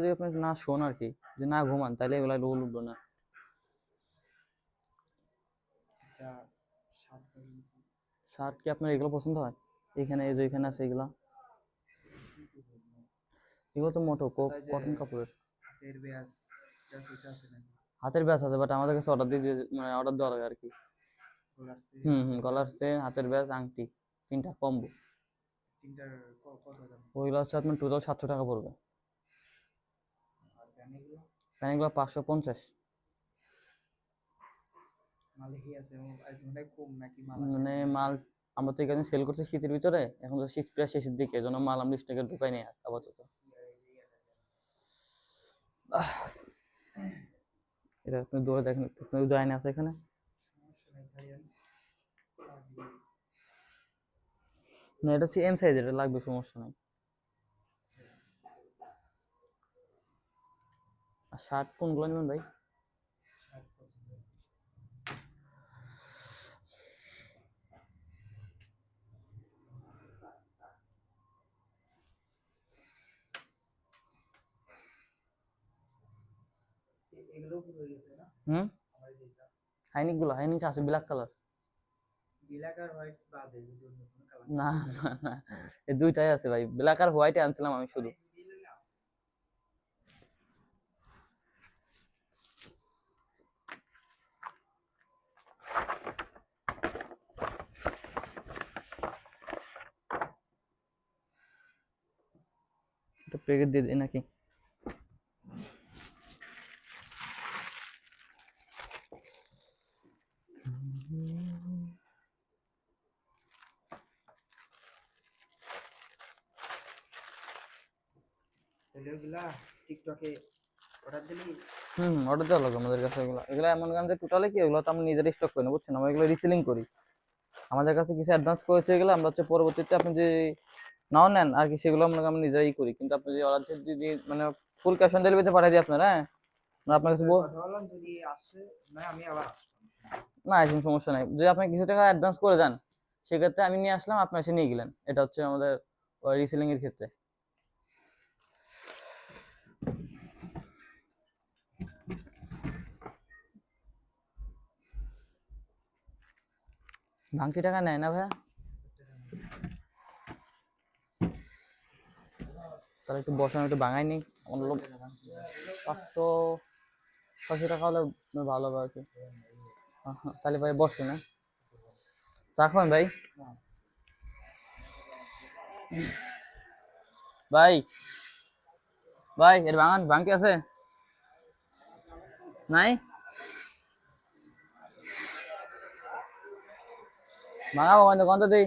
যদি আপনি না শোন আর কি যে না ঘুমান তাহলে এগুলা রোল উঠবো না। শার্ট কি আপনার এগুলো পছন্দ হয়? এখানে এই যে এখানে আছে এগুলা। এগুলো তো মোটো কটন কাপড়ের। হাতের ব্যাস হাতের ব্যাস আছে বাট আমাদের কাছে অর্ডার দিয়ে মানে অর্ডার দেওয়া লাগে আর কি হুম হুম গলার সে হাতের ব্যাস আংটি তিনটা কম্বো তিনটার কত দাম? ওইগুলো হচ্ছে আপনার টোটাল সাতশো টাকা পড়বে। প্যানেগুলো প্যান্টগুলো পাঁচশো পঞ্চাশ। আজ মানে মাল মানে আমরা তো এখানে সেল করছি শীতের ভিতরে এখন তো শীত প্রায় শেষের দিকে এজন্য মাল আমরা স্টকে ঢুকাই নেই আপাতত। এটা আপনি দৌড়ে দেখেন একটু আপনার আছে এখানে। না এটা হচ্ছে এম সাইজ এটা লাগবে সমস্যা নাই। শার্ট কোনগুলো নেবেন ভাই? হুম? হাইনিকগুলো হাইনিক আছে ব্ল্যাক কালার। ব্ল্যাক আর হোয়াইট বাদে যদি অন্য কোনো কালার না না না এই দুইটাই আছে ভাই। ব্ল্যাক আর হোয়াইটে আনছিলাম আমি শুধু। এটা প্যাকেট দিয়ে দিই নাকি? টিকটকে অর্ডার দিলি? হুম অর্ডার দেওয়া লাগবে আমাদের কাছে এগুলো। এগুলো এমন গান যে টোটালি কি এগুলো তো আমরা নিজেরাই স্টক করি না বুঝছেন? আমরা এগুলো রিসেলিং করি। আমাদের কাছে কিছু অ্যাডভান্স করেছে এগুলো আমরা হচ্ছে পরবর্তীতে আপনি যে নাও নেন আর কি সেগুলো আমরা আমরা নিজেরাই করি। কিন্তু আপনি যদি অর্ডার যদি মানে ফুল ক্যাশ অন ডেলিভারিতে পাঠিয়ে দিই আপনারা হ্যাঁ? না আপনার কাছে বল- বললাম যদি আসে না আমি আবার আসতাম না কোনো সমস্যা নাই। যদি আপনি কিছু টাকা অ্যাডভান্স করে যান সেক্ষেত্রে আমি নিয়ে আসলাম আপনি এসে নিয়ে গেলেন। এটা হচ্ছে আমাদের রিসেলিং এর ক্ষেত্রে। ভাঙতি টাকা নেয় না ভাইয়া? তাহলে একটু বসানো একটু ভাঙাই নি লোক পাঁচশো ছশো টাকা হলে ভালো হবে আর কি। তাহলে ভাই বসে না রাখবেন ভাই? ভাই ভাই, এর ভাঙান ভাঙতি আছে? নাই? ভাঙাবো কত কত দিই।